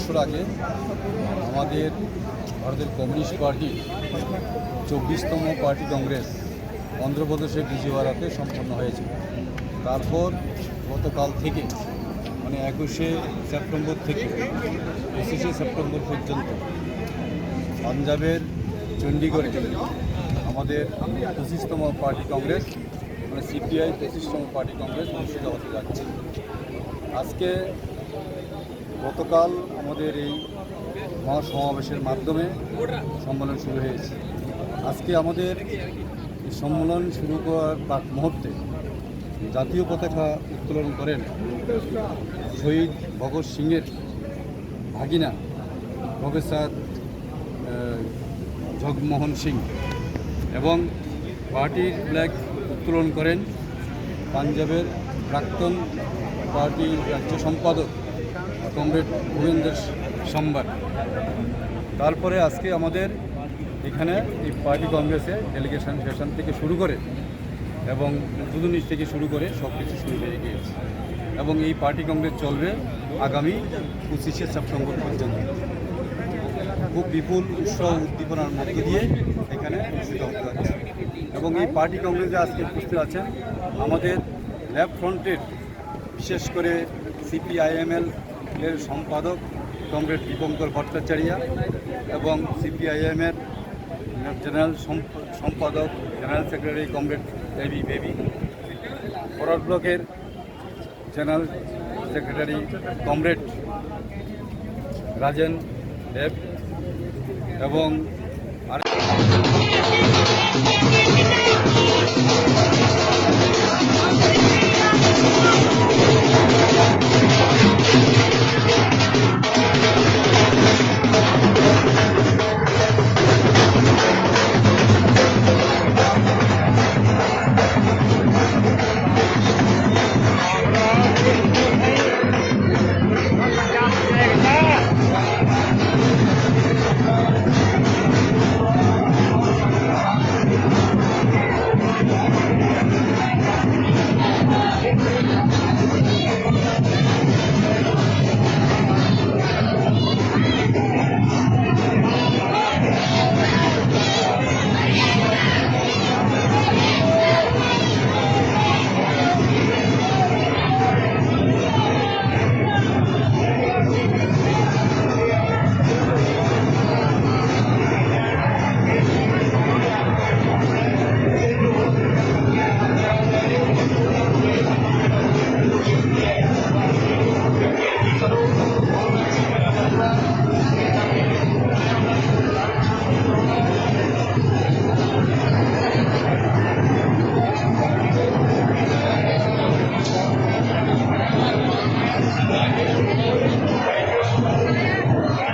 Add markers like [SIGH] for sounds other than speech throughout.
বছর আগে আমাদের ভারতের কমিউনিস্ট পার্টি চব্বিশতম পার্টি কংগ্রেস অন্ধ্রপ্রদেশের বিজয়ওয়াড়াতে সম্পন্ন হয়েছে। তারপর গতকাল থেকে মানে একুশে সেপ্টেম্বর থেকে পঁচিশে সেপ্টেম্বর পর্যন্ত পাঞ্জাবের চণ্ডীগড়ে আমাদের পঁচিশতম পার্টি কংগ্রেস মানে সিপিআই পঁচিশতম পার্টি কংগ্রেস অনুষ্ঠিত হতে যাচ্ছে। আজকে গতকাল আমাদের এই মহাসমাবেশের মাধ্যমে সম্মেলন শুরু হয়েছে। আজকে আমাদের সম্মেলন শুরু করার প্রাক মুহূর্তে জাতীয় পতাকা উত্তোলন করেন শহীদ ভগৎ সিংয়ের ভাগিনা প্রফেসর জগমোহন সিং এবং পার্টির ফ্ল্যাগ উত্তোলন করেন পাঞ্জাবের প্রাক্তন পার্টির রাজ্য সম্পাদক কমরেড ভূপেন্দ্র সম্বার। তারপরে আজকে আমাদের এখানে এই পার্টি কংগ্রেসে ডেলিগেশন সেশন থেকে শুরু করে এবং উদ্বোধনী থেকে শুরু করে সব কিছু শুরু হয়ে গিয়েছে। এবং এই পার্টি কংগ্রেস চলবে আগামী পঁচিশে সেপ্টেম্বর পর্যন্ত। খুব বিপুল উৎসাহ উদ্দীপনার মধ্য দিয়ে এখানে অনুষ্ঠিত হতে এবং এই পার্টি কংগ্রেসে আজকে উপস্থিত আছেন আমাদের লেফট ফ্রন্টের বিশেষ করে সিপিআইএমএল এর সম্পাদক কমরেড দীপঙ্কর ভট্টাচার্য এবং সিপিআইএমের জেনারেল সম্পাদক, জেনারেল সেক্রেটারি কমরেড দেবী বেবি। ফরওয়ার্ড ব্লকের general secretary comrade Rajen Deb এবং আর [LAUGHS] フフフフ。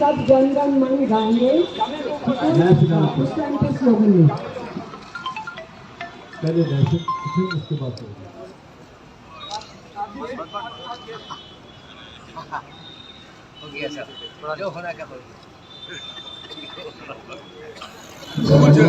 सब जन गण मन गाएँगे उस टाइम पे स्लोगन पहले फिर उसके बाद हो गया सर जो होना क्या हो। जय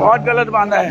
बहुत गलत बांधा है।